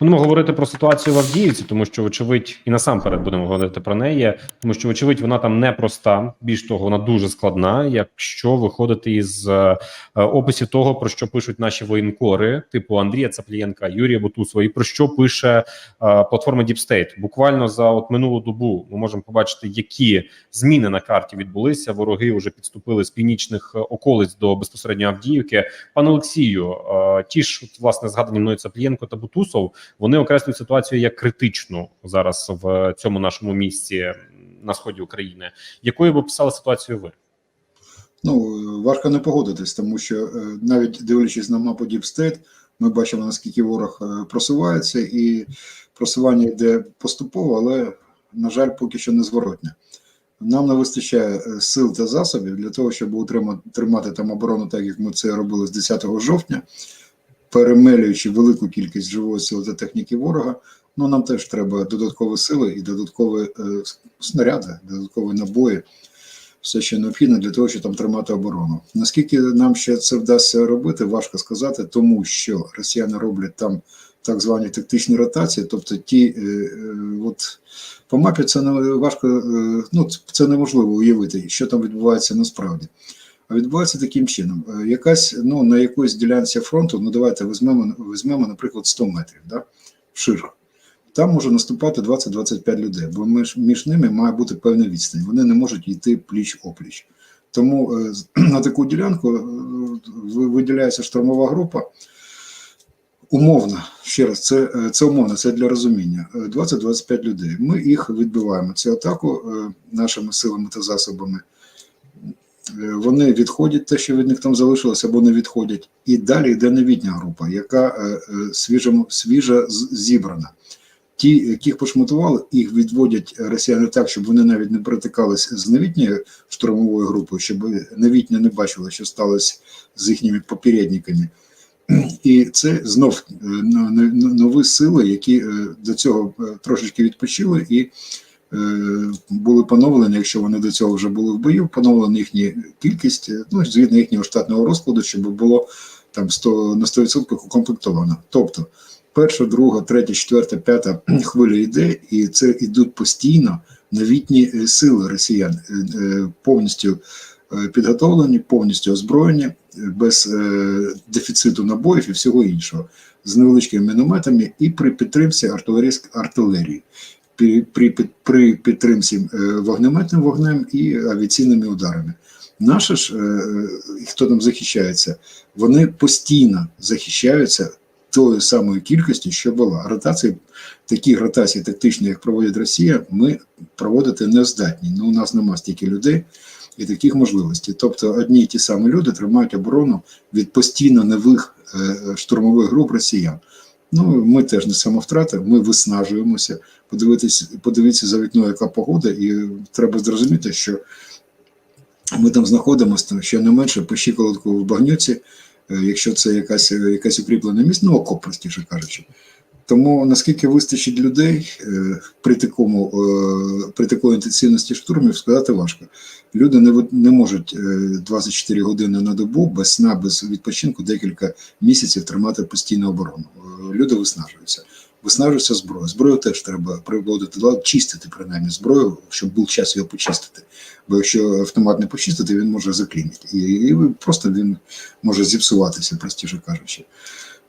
Будемо говорити про ситуацію в Авдіївці, тому що, вочевидь, і насамперед будемо говорити про неї, тому що, вочевидь, вона там непроста. Більш того, вона дуже складна. Якщо виходити із е, описів того, про що пишуть наші воєнкори, типу Андрія Цаплієнка, Юрія Бутусова, і про що пише е, платформа Deep State. Буквально за от минулу добу ми можемо побачити, які зміни на карті відбулися. Вороги вже підступили з північних е, околиць до безпосередньо Авдіївки. Пане Олексію, е, ті ж от, власне згадані мною Цаплієнко та Бутусов, вони окреслюють ситуацію як критичну зараз в цьому нашому місці на сході України. Якою би писали ситуацію ви? Ну важко не погодитись, тому що е, навіть дивлячись на мапу State, ми бачимо наскільки ворог е, просувається, і просування йде поступово, але на жаль, поки що не зворотне. Нам не вистачає е, сил та засобів для того, щоб утримати тримати там оборону, так як ми це робили з 10 жовтня, перемелюючи велику кількість живої сили та техніки ворога. Ну нам теж треба додаткові сили і додаткові е, снаряди, додаткові набої все, що необхідно для того, щоб там тримати оборону. Наскільки нам ще це вдасться робити, важко сказати, тому що росіяни роблять там так звані тактичні ротації, тобто ті, е, е, от по мапі це не важко, е, ну це неможливо уявити, що там відбувається насправді. Відбувається таким чином: Е, якась ну на якоїсь ділянці фронту, ну давайте візьмемо, візьмемо, наприклад, 100 метрів, да, вшир. Там може наступати 20-25 людей, бо між, між ними має бути певна відстань. Вони не можуть йти пліч-опліч. Тому е, на таку ділянку е, виділяється штурмова група. Умовно, ще раз, це, це умовно, це для розуміння. Е, 20-25 людей. Ми їх відбиваємо. Цю атаку нашими силами та засобами. Е, Вони відходять, те, що від них там залишилось, або не відходять. І далі йде новітня група, яка е, е, свіжа зібрана. Ті, яких пошматували, їх відводять росіяни так, щоб вони навіть не перетикались з новітньою штурмовою групою, щоб новітня не бачила, що сталося з їхніми попередниками. І це знов но- но- нові сили, які до цього трошечки відпочили і були поновлені, якщо вони до цього вже були в бою, поновлена їхня кількість, е, ну, згідно їхнього штатного розкладу, щоб було там 100, на 100% укомплектовано. Тобто перша, друга, третя, четверта, п'ята хвиля йде, і це йдуть постійно новітні е, сили росіян, е, е, повністю е, підготовлені, повністю озброєні, е, без е, дефіциту набоїв і всього іншого, з невеличкими мінометами і при підтримці артилерії. При, при, при підтримці е, вогнеметним вогнем і авіаційними ударами. Наші ж, е, е, хто там захищається, вони постійно захищаються тою самою кількістю, що була. Ротації, такі ротації тактичні, як проводить Росія, ми проводити не здатні. Ну, у нас нема стільки людей і таких можливостей. Тобто одні й ті самі люди тримають оборону від постійно нових штурмових груп росіян. Ну, ми теж несемо втрати, ми виснажуємося. Подивитися, подивіться за вікно, яка погода, і треба зрозуміти, що ми там знаходимося там, ще не менше по щиколотку в багнюці, е, якщо це якась, якась укріплене місце, ну окоп, простіше кажучи. Тому наскільки вистачить людей е, при такому е, при такої інтенсивності штурмів, сказати важко. Люди не не можуть е, 24 години на добу без сна, без відпочинку декілька місяців тримати постійну оборону. Е, Люди виснажуються. Виснажується зброя. Зброю теж треба приводити до чистити принаймні зброю, щоб був час його почистити. Бо якщо автомат не почистити, він може заклінити. І, і просто він може зіпсуватися, простіше кажучи.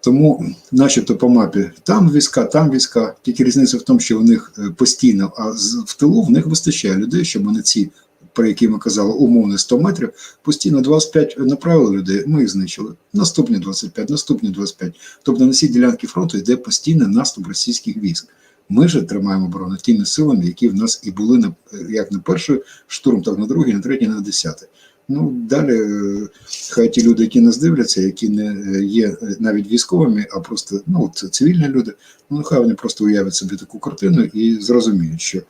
Тому, начебто, по мапі там війська, там війська. Тільки різниця в тому, що у них е, постійно, а в тилу в них вистачає людей, щоб вони ці, про які ми казали, умовно 100 метрів, постійно 25 направили людей, ми їх знищили. Наступні 25, наступні 25. Тобто на цій ділянці фронту йде постійний наступ російських військ. Ми ж тримаємо оборону тими силами, які в нас і були на е, як на перший штурм, так на другий, на третій, на десятий. Ну далі е, хай ті люди, які нас дивляться, які не е, є е, навіть військовими, а просто ну от цивільні люди, ну нехай вони просто уявлять собі таку картину і зрозуміють, що е,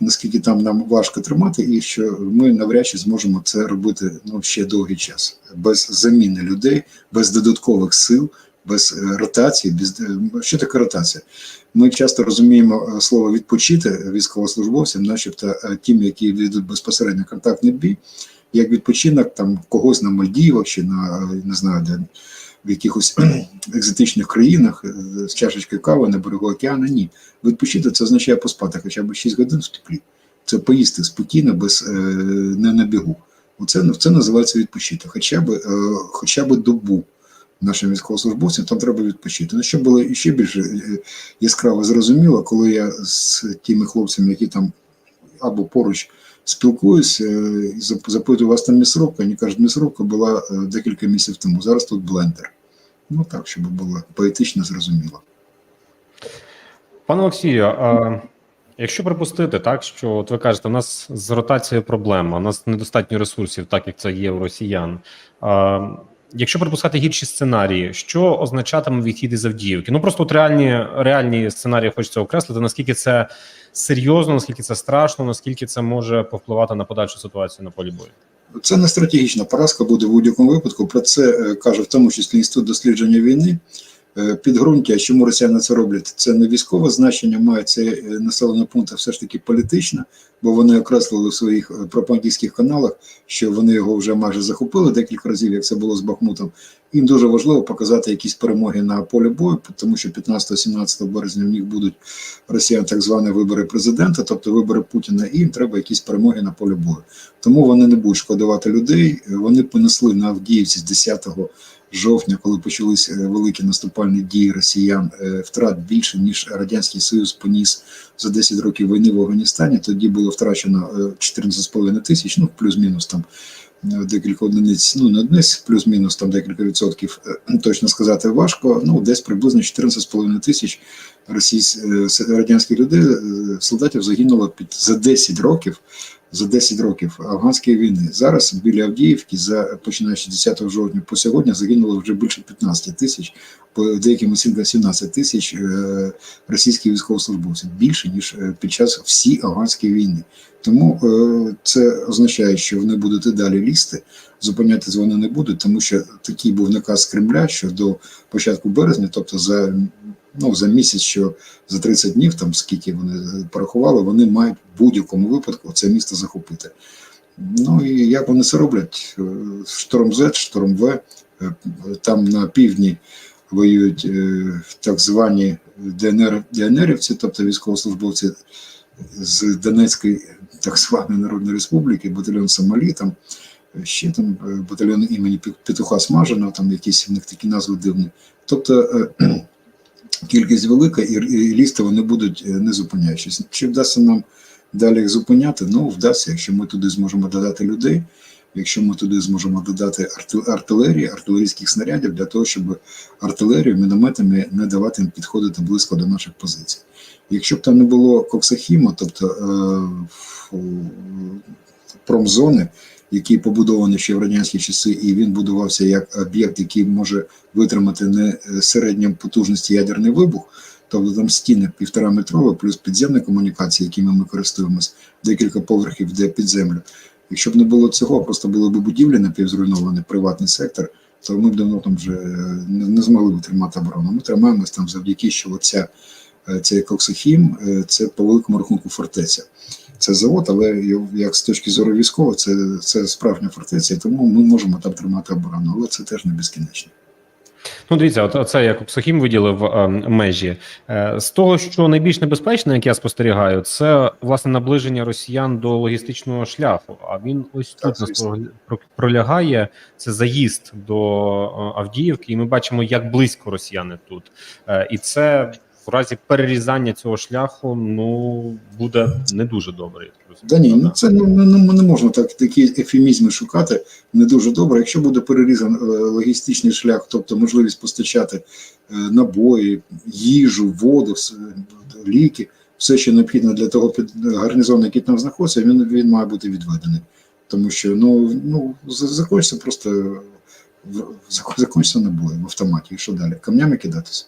наскільки там нам важко тримати, і що ми навряд чи зможемо це робити ну ще довгий час, без заміни людей, без додаткових сил, без е, ротації. Без е, що таке ротація? Ми часто розуміємо е, слово відпочити військовослужбовцям, начебто тим, які ведуть безпосередньо контактний бій, як відпочинок там когось на Мальдівах чи на не знаю де в якихось екзотичних країнах з чашечкою кави на берегу океану. Ні. Відпочити це означає поспати хоча б 6 годин в теплі. Це поїсти спокійно, без, не на бігу. Оце, це називається відпочити. Хоча б, хоча б добу нашим військовослужбовцям там треба відпочити. Ну, що було ще більш е, яскраво зрозуміло, коли я з тими хлопцями, які там або поруч спілкуюся, е, запитую, вас там місровка? Вони кажуть, місровка була е, декілька місяців тому. Зараз тут блендер. Ну так, щоб було поетично зрозуміло. Пане Олексію, а, якщо припустити, так що от ви кажете, у нас з ротацією проблема, у нас недостатньо ресурсів, так як це є у росіян. А, якщо припускати гірші сценарії, що означатиме відхід із Авдіївки? Ну просто от реальні, реальні сценарії хочеться окреслити, наскільки це серйозно, наскільки це страшно, наскільки це може повпливати на подальшу ситуацію на полі бою. Це не стратегічна поразка буде в будь-якому випадку. Про це е, каже в тому числі інститут дослідження війни. Е, Підґрунтя, чому росіяни це роблять, це не військове значення, має це е, населений пункт, все ж таки політичне, бо вони окреслили в своїх е, пропагандистських каналах, що вони його вже майже захопили декілька разів, як це було з Бахмутом. Їм дуже важливо показати якісь перемоги на полі бою, тому що 15-17 березня в них будуть росіян так звані вибори президента, тобто вибори Путіна, і їм треба якісь перемоги на полі бою. Тому вони не будуть шкодувати людей. Вони понесли на Авдіївці з 10 жовтня, коли почалися е, великі наступальні дії росіян, е, втрат більше ніж радянський союз поніс за 10 років війни в Афганістані. Тоді було втрачено е, 14,5 тисяч, ну плюс-мінус там. е, Декілька одиниць, ну не одиниць, плюс-мінус там декілька відсотків, е, точно сказати важко. Ну, десь приблизно 14,5 тисяч російсь, е, радянських людей, е, солдатів загинуло під за 10 років за 10 років афганської війни. Зараз біля Авдіївки, за починаючи з 10 жовтня по сьогодні, загинуло вже більше 15 тисяч, по деяким оцінкам 17 тисяч е, російських військовослужбовців більше ніж е, під час всієї афганської війни. Тому е, це означає, що вони будуть і далі лізти, зупинятися вони не будуть, тому що такий був наказ Кремля, що до початку березня, тобто за ну за місяць, що за 30 днів, там скільки вони е, порахували, вони мають в будь-якому випадку це місто захопити. Ну і як вони це роблять? Е, Шторм З, Шторм В, е, там на півдні воюють так звані ДНР, ДНРівці, тобто військовослужбовці з Донецької так званої Народної Республіки, батальйон Сомалі, там ще там батальйон імені Петуха Смаженого, там якісь в них такі назви дивні. Тобто кількість велика і, і лізти вони будуть е, не зупиняючись. Чи вдасться нам далі їх зупиняти? Ну, вдасться, якщо ми туди зможемо додати людей, якщо ми туди зможемо додати артилерії, артилерійських снарядів для того, щоб артилерію мінометами не давати їм підходити близько до наших позицій. Якщо б там не було коксахіму, тобто е, промзони, який побудований ще в радянські часи, і він будувався як об'єкт, який може витримати не е, середньої потужності ядерний вибух, тобто там стіни півтора метрові, плюс підземні комунікації, якими ми користуємось, декілька поверхів, де під землю. Якщо б не було цього, просто були б будівлі напівзруйновані, приватний сектор, то ми б давно там вже е, не, змогли б тримати оборону. Ми тримаємось там завдяки, що оця, е, цей коксохім, це по великому рахунку фортеця. Це завод, але як з точки зору військового, це, це справжня фортеця, і тому ми можемо там тримати оборону, але це теж не безкінечно. Ну, дивіться, от це як Псохім виділив е, межі. Е, з того, що найбільш небезпечне, як я спостерігаю, це власне наближення росіян до логістичного шляху. А він ось Так, тут нас пролягає. Це заїзд до е, Авдіївки, і ми бачимо, як близько росіяни тут. Е, і це в разі перерізання цього шляху ну буде не дуже добре. Да ні, ну це не, не, не можна так такі ефемізми шукати. Не дуже добре. Якщо буде перерізаний е, логістичний шлях, тобто можливість постачати е, набої, їжу, воду, ліки, все, що необхідно для того під гарнізону, який там знаходиться, він, він має бути відведений. Тому що ну, ну за- закінчиться просто в- зак- закінчиться набої в автоматі. І що далі? Камнями кидатися.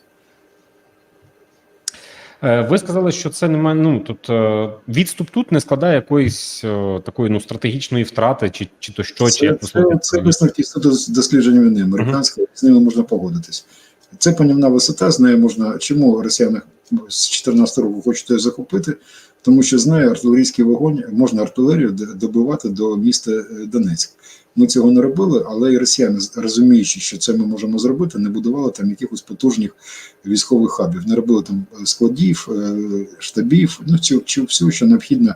Е, Ви сказали, що це немає. Ну тут е, відступ тут не складає якоїсь е, такої ну стратегічної втрати, чи чи то що, чи Це, як це, це висновки інституту досліджень війни американського, з ними можна погодитись. Це панівна висота, з нею можна. Чому росіяни з 14 року хочуть захопити? Тому що знаю, артилерійський вогонь можна артилерію добивати до міста е, Донецьк. Ми цього не робили, але і росіяни, розуміючи, що це ми можемо зробити, не будували там якихось потужних військових хабів, не робили там складів, е, штабів, ну цю, всю, що необхідно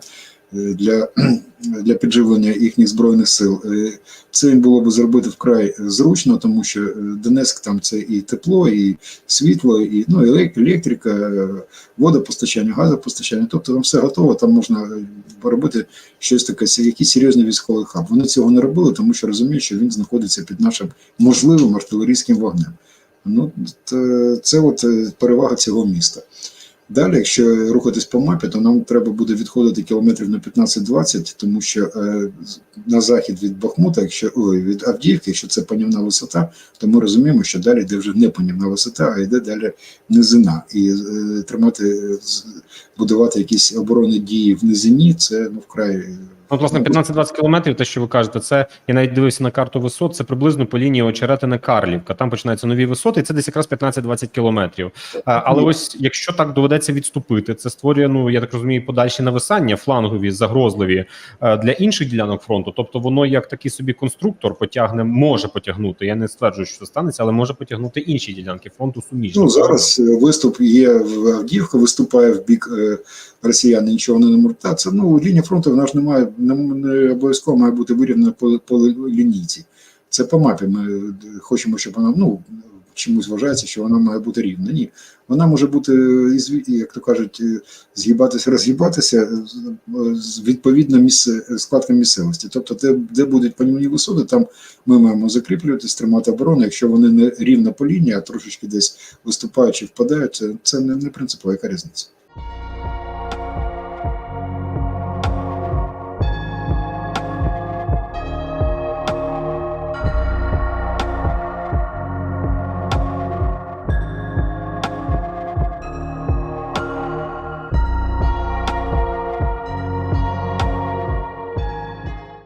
для, для підживлення їхніх збройних сил. Е, Це їм було б зробити вкрай зручно, тому що е, Донецьк там це і тепло, і світло, і ну, електрика, е, водопостачання, газопостачання. Тобто там все готово, там можна робити щось таке, якийсь серйозний військовий хаб. Вони цього не робили, тому що розуміють, що він знаходиться під нашим можливим артилерійським вогнем. Ну, це от перевага цього міста. Далі, якщо рухатись по мапі, то нам треба буде відходити кілометрів на 15-20, тому що е, на захід від Бахмута, якщо ой, від Авдіївки, якщо це панівна висота, то ми розуміємо, що далі йде вже не панівна висота, а йде далі низина. І е, тримати, будувати якісь оборонні дії в низині, це ну вкрай. Ну, от, власне, 15-20 кілометрів, те, що ви кажете, це я навіть дивився на карту висот. Це приблизно по лінії очеретина Карлівка. Там починаються нові висоти, і це десь якраз 15-20 кілометрів. А, але ось якщо так доведеться відступити, це створює, ну я так розумію, подальші нависання флангові, загрозливі е, для інших ділянок фронту. Тобто воно як такий собі конструктор потягне, може потягнути. Я не стверджую, що це станеться, але може потягнути інші ділянки фронту суміжні. Ну зараз е, виступ є в Авдіївка, виступає в бік е, росіян, нічого не. Це ну лінія фронту вона ж не має не, обов'язково має бути вирівнена по, по лінійці. Це по мапі. Ми е, хочемо, щоб вона ну чомусь вважається, що вона має бути рівна. Ні, вона може бути, е, як то кажуть, е, згибатися, розгибатися відповідно місце складка місцевості. Тобто, де, де будуть панівні висоти, там ми маємо закріплюватись, тримати оборону. Якщо вони не рівно по лінії, а трошечки десь виступаючи, впадають, це, це не, не принципово, яка різниця.